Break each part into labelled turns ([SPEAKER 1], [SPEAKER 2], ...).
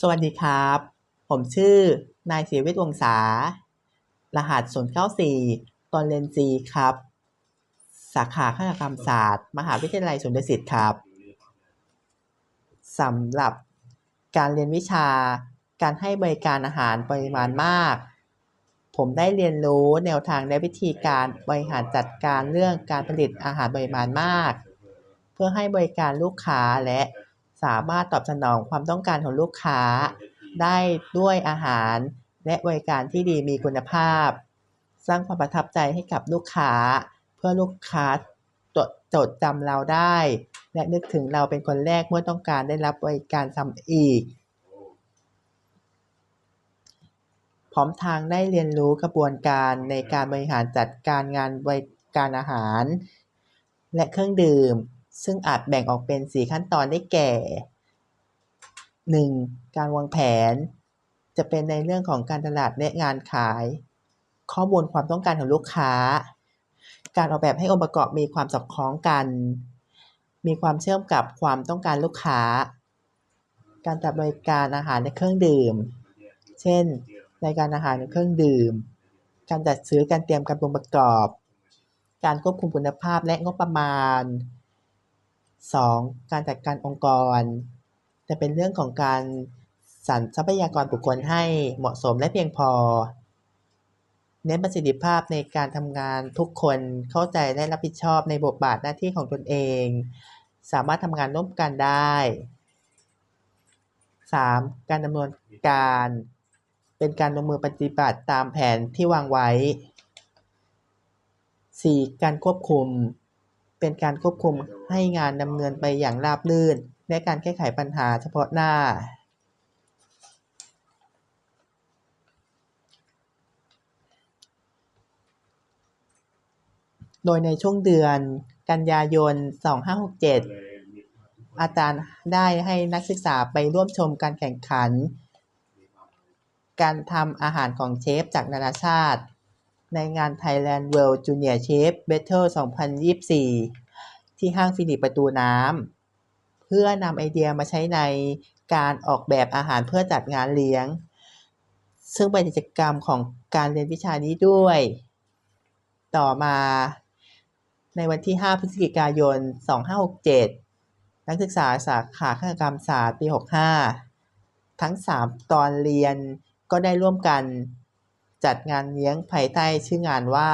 [SPEAKER 1] สวัสดีครับ ผมชื่อ นายศิวิทย์วงศา รหัส 094 ตอนเรียนจีครับ สาขาคณะกรรมศาสตร์ มหาวิทยาลัยสวนดุสิตครับ สำหรับการเรียนวิชา การให้บริการอาหารปริมาณมาก ผมได้เรียนรู้แนวทางและวิธีการบริหารจัดการเรื่องการผลิตอาหารปริมาณมาก เพื่อให้บริการลูกค้าและ สามารถตอบสนองความต้องการของลูกค้า ได้ด้วยอาหาร และบริการที่ดีมีคุณภาพ สร้างความประทับใจให้กับลูกค้า เพื่อลูกค้าจดจดจำเราได้ และนึกถึงเราเป็นคนแรกเมื่อต้องการได้รับบริการซ้ำอีก พร้อมทางได้เรียนรู้กระบวนการในการบริหารจัดการงานบริการอาหาร และเครื่องดื่ม ซึ่งอาจแบ่งออกเป็น 4 ขั้นตอนได้แก่ 1. การวางแผน จะเป็นในเรื่องของการตลาดและงานขาย ข้อมูลความต้องการของลูกค้า การออกแบบให้องค์ประกอบมีความสอดคล้องกัน มีความเชื่อมกับความต้องการลูกค้า การจัดบริการอาหารและเครื่องดื่ม เช่น รายการอาหารและเครื่องดื่ม การจัดซื้อการเตรียมการปรุงประกอบ การควบคุมคุณภาพและงบประมาณ 2. การจัดการองค์กร จะเป็นเรื่องของการสรรทรัพยากรบุคคลให้เหมาะสมและเพียงพอ เน้นประสิทธิภาพในการทำงานทุกคนเข้าใจและรับผิดชอบในบทบาทหน้าที่ของตนเอง สามารถทำงานร่วมกันได้ 3. การดำเนินการ เป็นการลงมือปฏิบัติตามแผนที่วางไว้ 4. การควบคุม เป็นการควบคุมให้งานดำเนินไปอย่างราบรื่น และการแก้ไขปัญหาเฉพาะหน้า โดยในช่วงเดือนกันยายน 2567 อาจารย์ได้ให้นักศึกษาไปร่วมชมการแข่งขัน การทำอาหารของเชฟจากนานาชาติ ในงาน Thailand World Junior Chef Battle 2024 ที่ห้างฟิลิปประตูน้ำ เพื่อนำไอเดียมาใช้ในการออกแบบอาหารเพื่อจัดงานเลี้ยง ซึ่งเป็นกิจกรรมของการเรียนวิชานี้ด้วย ต่อมาในวันที่ 5 พฤศจิกายน 2567 นักศึกษาสาขาคณะกรรมศาสตร์ปี 65 ทั้ง 3 ตอนเรียนก็ได้ร่วมกัน จัดงานเลี้ยงภายใต้ชื่องานว่า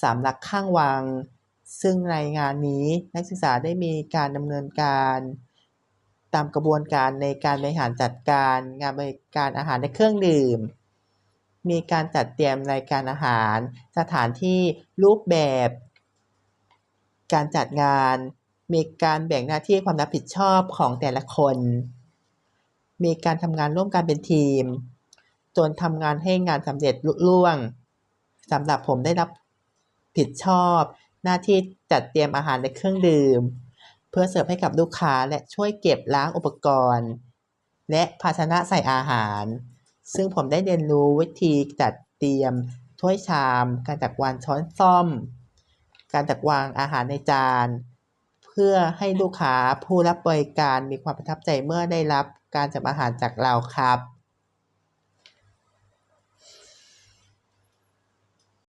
[SPEAKER 1] สามลักข้างวัง ซึ่งในงานนี้นักศึกษาได้มีการดำเนินการ ตามกระบวนการในการบริหารจัดการงานบริการอาหารและเครื่องดื่ม มีการจัดเตรียมรายการอาหาร สถานที่รูปแบบ การจัดงาน มีการแบ่งหน้าที่ความรับผิดชอบของแต่ละคน มีการทำงานร่วมกันเป็นทีม จนทำงานให้งานสำเร็จลุล่วงสำหรับผมได้รับผิดชอบ หน้าที่จัดเตรียมอาหารและเครื่องดื่ม เพื่อเสิร์ฟให้กับลูกค้าและช่วยเก็บล้างอุปกรณ์ และภาชนะใส่อาหาร ซึ่งผมได้เรียนรู้วิธีจัดเตรียมถ้วยชาม การจัดวางช้อนส้อม การจัดวางอาหารในจาน เพื่อให้ลูกค้าผู้รับบริการมีความประทับใจเมื่อได้รับการจัดอาหารจากเราครับ